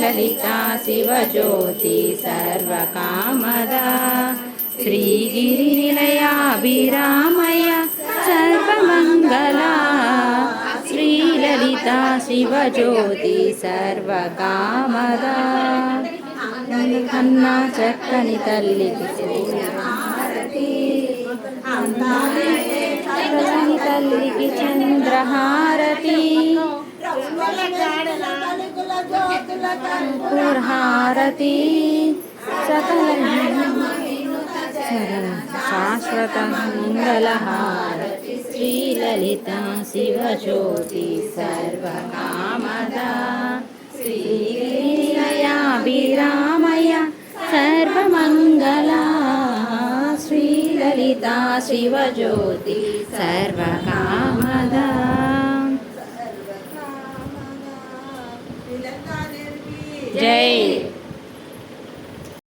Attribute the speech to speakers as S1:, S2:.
S1: ललिता शिवज्योति सर्वकामदा श्रीगिरिनिलयाभिरामय सर्वमङ्गला श्रीललिता शिवज्योति सर्वकामदा కన్నా చక్కని తల్లికి తల్లికి చంద్రహారతి హారతి సకల శాశ్వత మంగళహారతి శ్రీలలిత శివజ్యోతి సర్వకామదా శ్రీలయాభిరామయ సర్వమంగళా శ్రీలలిత శివజ్యోతి సర్వకామ జై.